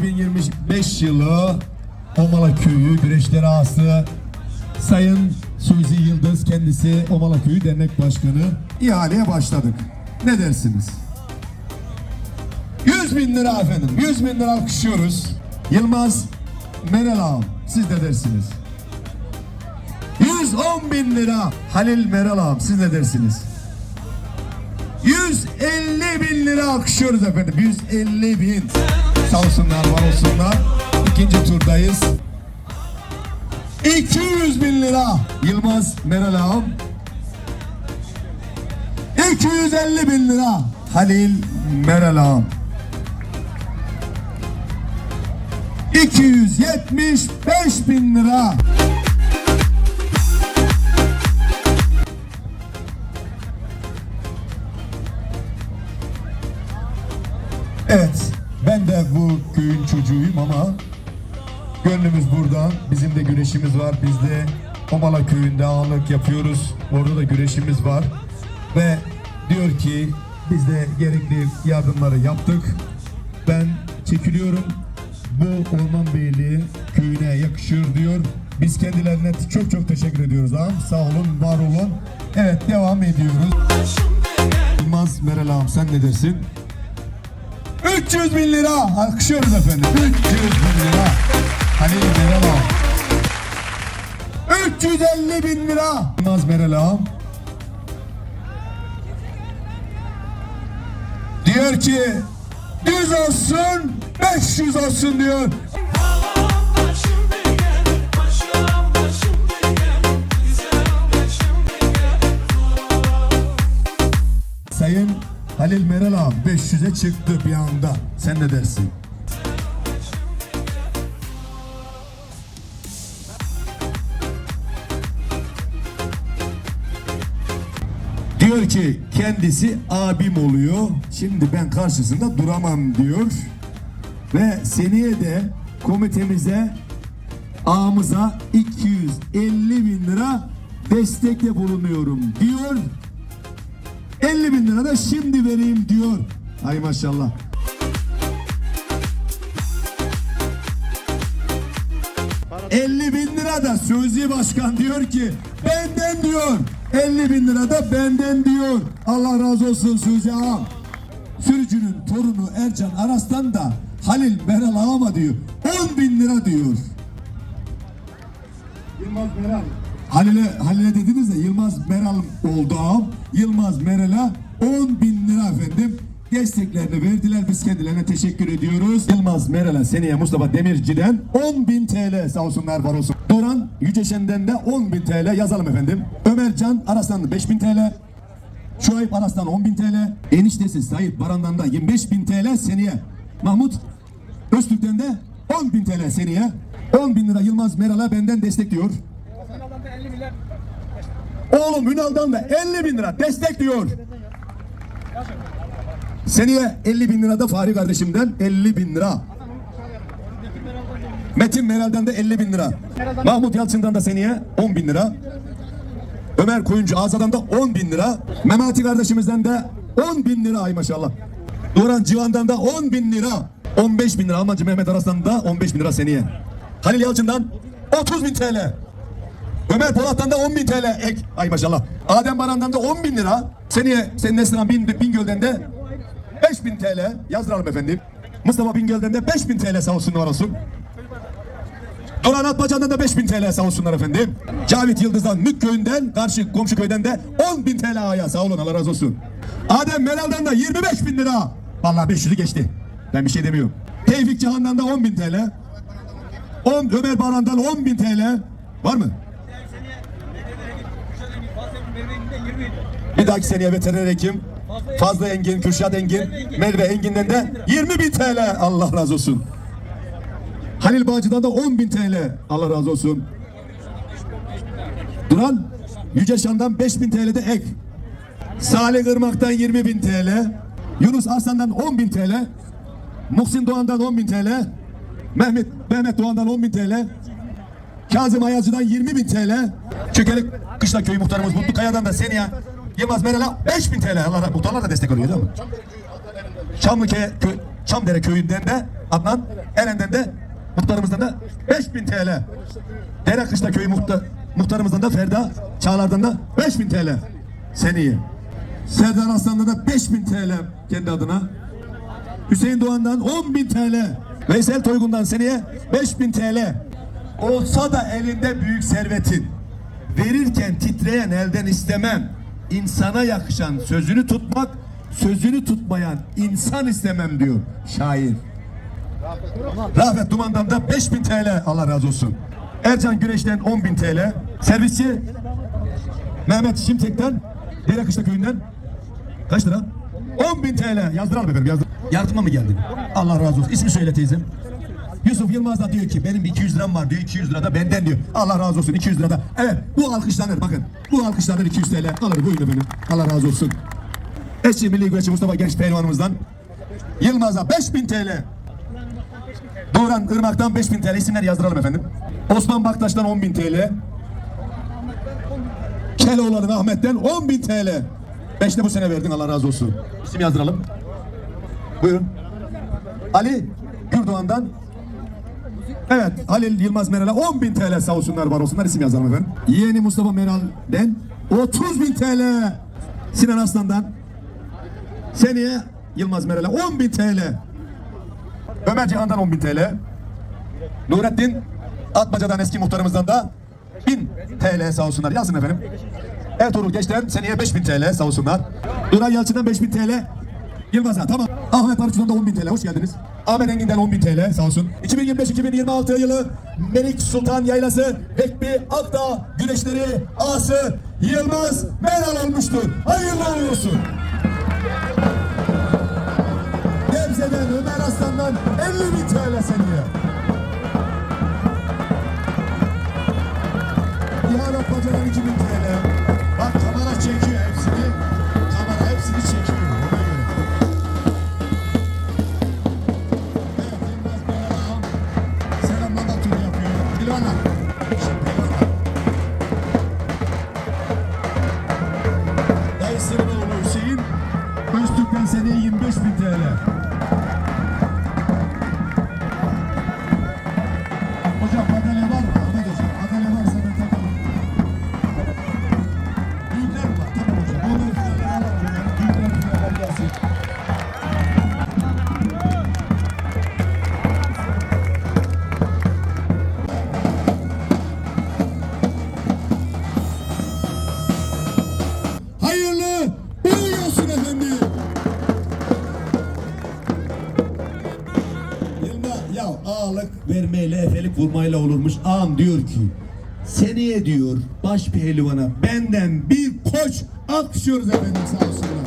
2025 yılı Omala Köyü Güreşleri Ağası Sayın Suzi Yıldız kendisi Omala Köyü Dernek Başkanı ihaleye başladık. Ne dersiniz? 100 bin lira efendim. 100 bin lira alkışlıyoruz. Yılmaz Meral Ağam siz ne dersiniz? 110 bin lira Halil Meral Ağam siz ne dersiniz? 150 bin lira alkışlıyoruz efendim. 150 bin. Sağ olsunlar, var olsunlar. İkinci turdayız. 200 bin lira Yılmaz Meral Ağam. 250 bin lira Halil Meral Ağam. 275 bin lira Evet, ben de bu köyün çocuğuyum ama gönlümüz burada. Bizim de güreşimiz var. Biz de Omala köyünde ağırlık yapıyoruz. Orada da güreşimiz var. Ve diyor ki biz de gerekli yardımları yaptık. Ben çekiliyorum. Bu Orman Beyliği köyüne yakışıyor diyor. Biz kendilerine çok çok teşekkür ediyoruz ağam. Sağ olun, var olun. Evet, devam ediyoruz. Yılmaz Meral ağam sen ne dersin? 300 bin lira. Alkışlıyoruz efendim. 300 bin lira. Halil Meral Ağam. 350 bin lira. Yılmaz Meral Ağam. Diyor ki düz olsun 500 olsun diyor. Halil Meral Ağam 500'e çıktı bir anda. Sen ne dersin? Diyor ki kendisi abim oluyor. Şimdi ben karşısında duramam diyor. Ve seneye de komitemize ağamıza 250 bin lira destekle bulunuyorum diyor. 50 bin lira da şimdi vereyim diyor. Ay maşallah. ...50 bin lira da Sözcü Başkan diyor ki... ...benden diyor... ...50 bin lira da benden diyor... ...Allah razı olsun Sözcü Ağam. Sürücünün torunu Ercan Aras'tan da... ...Halil Meral Ağam'a diyor... ...10 bin lira diyor. Yılmaz Meral. Halil'e, Halil'e dediniz de Yılmaz Meral oldu ağam. Yılmaz Meral'a 10 bin lira efendim. Desteklerini verdiler. Biz kendilerine teşekkür ediyoruz. Yılmaz Meral'a seneye Mustafa Demirci'den 10 bin TL sağ olsunlar var olsun. Doran Yüceşen'den de 10 bin TL yazalım efendim. Ömercan Araslan 5 bin TL. Şuayb Araslan 10 bin TL. Eniştesi Sayit Baran'dan da 25 bin TL seneye. Mahmut Öztürk'ten de 10 bin TL seneye. 10 bin lira Yılmaz Meral'a benden destek diyor. Oğlum Ünal'dan da 50 bin lira destek diyor. Seneye 50 bin lira da Fahri kardeşimden 50 bin lira. Metin Meral'den de 50 bin lira. Mahmut Yalçın'dan da seneye 10 bin lira. Ömer Koyuncu Azad'dan da 10 bin lira. Memati kardeşimizden de 10 bin lira ay maşallah. Duran Civan'dan da 10 bin lira. 15 bin lira Almancı Mehmet Aras'tan da 15 bin lira seneye. Halil Yalçın'dan 30 bin TL. Ömer Polat'tan da 10 bin TL ek. Ay maşallah. Adem Baran'dan da 10 bin lira. Seneye senin Neslihan bin, Bingöl'den de 5 bin TL. Yazdıralım efendim. Mustafa Bingöl'den de 5 bin TL sağ olsun var olsun. Duran Atmacan'dan da 5 bin TL sağ olsunlar efendim. Cavit Yıldız'dan Mük köyünden karşı komşu köyden de 10 bin TL aya sağ olun Allah razı olsun. Adem Meral'dan da 25 bin lira. Vallahi 500'ü geçti. Ben bir şey demiyorum. Tevfik Cihan'dan da 10 bin TL. 10, Ömer Baran'dan 10 bin TL. Var mı? Bir dahaki seneye veteriner hekim Fazla Engin, Kürşat Engin, Merve Engin'den de 20 bin TL. Allah razı olsun. Halil Bağcı'dan da 10 bin TL. Allah razı olsun. Duran Yüce Şan'dan 5 bin TL de ek. Salih Irmak'tan 20 bin TL. Yunus Arslan'dan 10 bin TL. Muhsin Doğan'dan 10 bin TL. Mehmet Mehmet Doğan'dan 10 bin TL. Kazım Ayazcı'dan 20 bin TL. Çökelik Kışla Köyü muhtarımız Mutlu Kaya'dan da seneye Yılmaz Meral'a 5 bin TL. Allah muhtarlar da destek oluyor değil mi? Çamlıke, kö, Çamdere köyünden de Adnan. Eren'den de muhtarımızdan da 5000 TL. Derekışla köyü muhtar, muhtarımızdan da Ferda Çağlar'dan da 5000 TL. Seneye. Serdar Aslan'dan da 5000 TL kendi adına. Hüseyin Doğan'dan 10.000 TL. Veysel Toygun'dan seneye 5000 TL. Olsa da elinde büyük servetin. Verirken titreyen elden istemem. İnsana yakışan sözünü tutmak, sözünü tutmayan insan istemem diyor şair. Rafet Duman'dan da 5000 TL Allah razı olsun. Ercan Güneş'ten 10.000 TL. Servisçi Mehmet Şimtek'ten Derekışla köyünden kaç lira? 10.000 TL. Yazdıralım efendim. Yazdır. Yardıma mı geldin? Allah razı olsun. İsmi söyle teyzem. Yusuf Yılmaz da diyor ki benim 200 liram var diyor 200 lira da benden diyor. Allah razı olsun 200 lira da. Evet bu alkışlanır bakın. Bu alkışlanır 200 TL. Alır buyurun efendim. Allah razı olsun. Eski Milli Güreşçi Mustafa Genç Pehlivanımızdan Yılmaz'a 5000 TL. Doğran Irmak'tan 5000 TL isimler yazdıralım efendim. Osman Baktaş'tan 10.000 TL. Keloğlan'ın Ahmet'ten 10.000 TL. Beş de bu sene verdin Allah razı olsun. İsim yazdıralım. Buyurun. Ali Gürdoğan'dan Evet Halil Yılmaz Meral'e 10.000 TL sağ olsunlar var olsunlar isim yazalım efendim. Yeğeni Mustafa Meral'den 30.000 TL. Sinan Aslan'dan seneye Yılmaz Meral'e 10.000 TL. Ömer Cihan'dan 10.000 TL. Nurettin Atmaca'dan eski muhtarımızdan da 1000 TL sağ olsunlar. Yazın efendim. Ertuğrul Geçten seneye 5000 TL sağ olsunlar. Duray Yalçın'dan 5000 TL. Yılmaz'a tamam. Ahmet Arıç'tan da 10.000 TL hoş geldiniz. Ahmet Engin'den 10.000 TL sağ olsun. 2025-2026 yılı Melik Sultan Yaylası Bekbi Akdağ Güneşleri Ası Yılmaz Meral olmuştur. Hayırlı olsun. Gebze'den Ömer Aslan'dan 50 bin TL seneye. İhanet Baca'dan 2000 TL. Ağalık vermeyle efelik vurmayla olurmuş. Ağam diyor ki seneye diyor baş pehlivana benden bir koç alkışlıyoruz efendim sağ olsunlar.